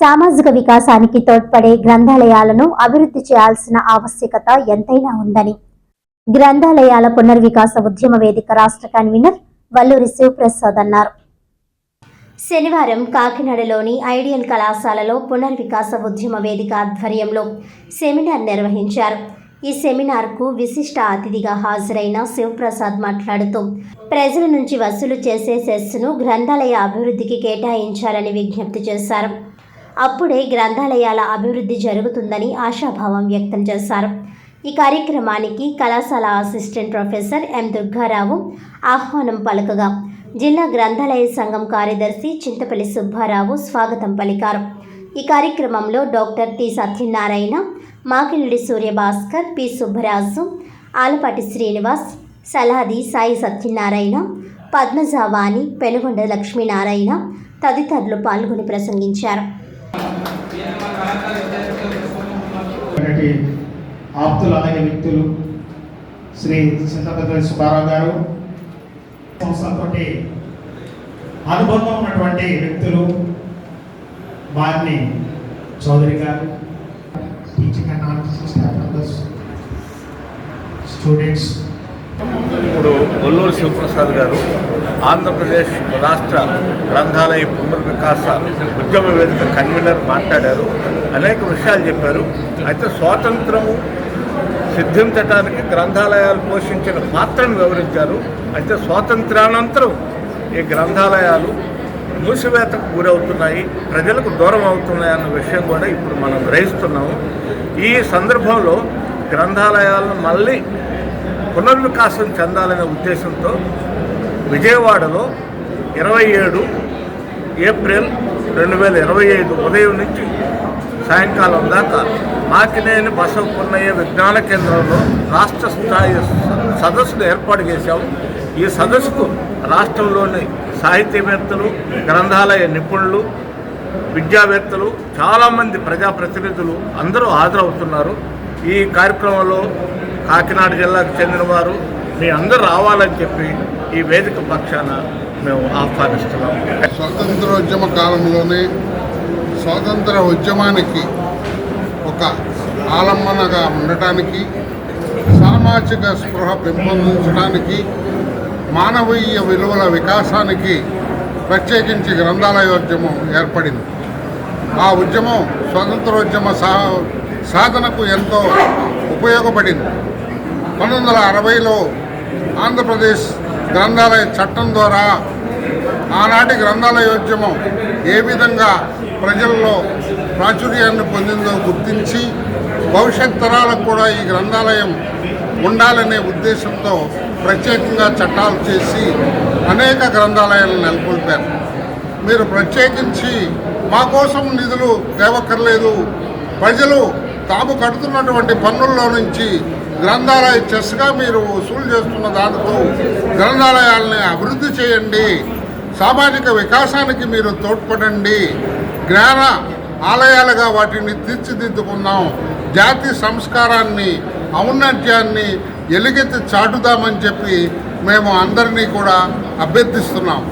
సామాజిక వికాసానికి తోడ్పడే గ్రంథాలయాలను అభివృద్ధి చేయాల్సిన ఆవశ్యకత ఎంతైనా ఉందని. గ్రంథాలయాల పునర్వికాస ఉద్యమ వేదిక రాష్ట్ర కన్వీనర్ వల్లూరి శివప్రసాద్ అన్నారు. శనివారం కాకినాడలోని ఐడియల్ కళాశాలలో పునర్వికాస ఉద్యమ వేదిక ఆధ్వర్యంలో సెమినార్ నిర్వహించారు. ఈ సెమినార్కు విశిష్ట అతిథిగా హాజరైన శివప్రసాద్ మాట్లాడుతూ ప్రజల నుంచి వసూలు చేసే సెస్సును గ్రంథాలయ అభివృద్ధికి కేటాయించాలని విజ్ఞప్తి చేశారు. అప్పుడే గ్రంథాలయాల అభివృద్ధి జరుగుతుందని ఆశాభావం వ్యక్తం చేశారు. ఈ కార్యక్రమానికి కళాశాల అసిస్టెంట్ ప్రొఫెసర్ ఎం దుర్గారావు ఆహ్వానం పలకగా. జిల్లా గ్రంథాలయ సంఘం కార్యదర్శి చింతపల్లి సుబ్బారావు స్వాగతం పలికారు. ఈ కార్యక్రమంలో doctor T Satyanarayana Makilidi Suryabhaskar P Subbaraju Alapati Srinivas Saladi Sai Satyanarayana Padmajavani Penugonda Lakshminarayana తదితరులు పాల్గొని ప్రసంగించారు. ఆప్తులు అలాగే వ్యక్తులు శ్రీ చింతపతి సుబ్బారావు గారు సంస్థతోటి అనుబంధం ఉన్నటువంటి వ్యక్తులు వారిని చౌదరి గారు teaching and non staff members students. ఇప్పుడు ఒల్లూరు శివప్రసాద్ గారు ఆంధ్రప్రదేశ్ రాష్ట్ర గ్రంథాలయ పునర్వికాస ఉద్యమ వేదిక కన్వీనర్ మాట్లాడారు. అనేక విషయాలు చెప్పారు. అయితే స్వాతంత్రము సిద్ధించడానికి గ్రంథాలయాలు పోషించిన పాత్రను వివరించారు. అయితే స్వాతంత్రానంతరం ఈ గ్రంథాలయాలు మూసివేతకు గురవుతున్నాయి. ప్రజలకు దూరం అవుతున్నాయి అన్న విషయం కూడా ఇప్పుడు మనం గ్రహిస్తున్నాము. ఈ సందర్భంలో గ్రంథాలయాలను మళ్ళీ పునర్వికాసం చెందాలనే ఉద్దేశంతో విజయవాడలో ఇరవై ఏడు ఏప్రిల్ రెండు వేల ఇరవై ఐదు ఉదయం నుంచి సాయంకాలం దాకా మాకినేని బసవపున్నయ్య విజ్ఞాన కేంద్రంలో రాష్ట్ర స్థాయి సదస్సును ఏర్పాటు చేశాము. ఈ సదస్సుకు రాష్ట్రంలోని సాహిత్యవేత్తలు గ్రంథాలయ నిపుణులు విద్యావేత్తలు చాలామంది ప్రజాప్రతినిధులు అందరూ హాజరవుతున్నారు. ఈ కార్యక్రమంలో కాకినాడ జిల్లాకు చెందినవారు మీ అందరూ రావాలని చెప్పి ఈ వేదిక పక్షాన మేము ఆహ్వానిస్తున్నాం. స్వాతంత్రోద్యమ కాలంలోనే స్వాతంత్ర ఉద్యమానికి ఒక ఆలంబనగా ఉండటానికి సామాజిక స్పృహ పెంపొందించడానికి మానవీయ విలువల వికాసానికి ప్రత్యేకించి గ్రంథాలయోద్యమం ఏర్పడింది. ఆ ఉద్యమం స్వతంత్రోద్యమ సా సాధనకు ఎంతో ఉపయోగపడింది. పంతొమ్మిది వందల అరవైలో ఆంధ్రప్రదేశ్ గ్రంథాలయ చట్టం ద్వారా ఆనాటి గ్రంథాలయోద్యమం ఏ విధంగా ప్రజల్లో ప్రాచుర్యాన్ని పొందిందో గుర్తించి భవిష్యత్ తరాలకు కూడా ఈ గ్రంథాలయం ఉండాలనే ఉద్దేశంతో ప్రత్యేకంగా చట్టాలు చేసి అనేక గ్రంథాలయాలను నెలకొల్పారు. మీరు ప్రత్యేకించి మా కోసం నిధులు తేవక్కర్లేదు. ప్రజలు తాము కడుతున్నటువంటి పన్నుల్లో నుంచి గ్రంథాలయ చెస్గా మీరు వసూలు చేస్తున్న దానితో గ్రంథాలయాలని అభివృద్ధి చేయండి. సామాజిక వికాసానికి మీరు తోడ్పడండి. జ్ఞాన ఆలయాలుగా వాటిని తీర్చిదిద్దుకున్నాం జాతి సంస్కారాన్ని ఔన్నత్యాన్ని ఎలుగెత్తి చాటుదామని చెప్పి మేము అందరినీ కూడా అభ్యర్థిస్తున్నాం.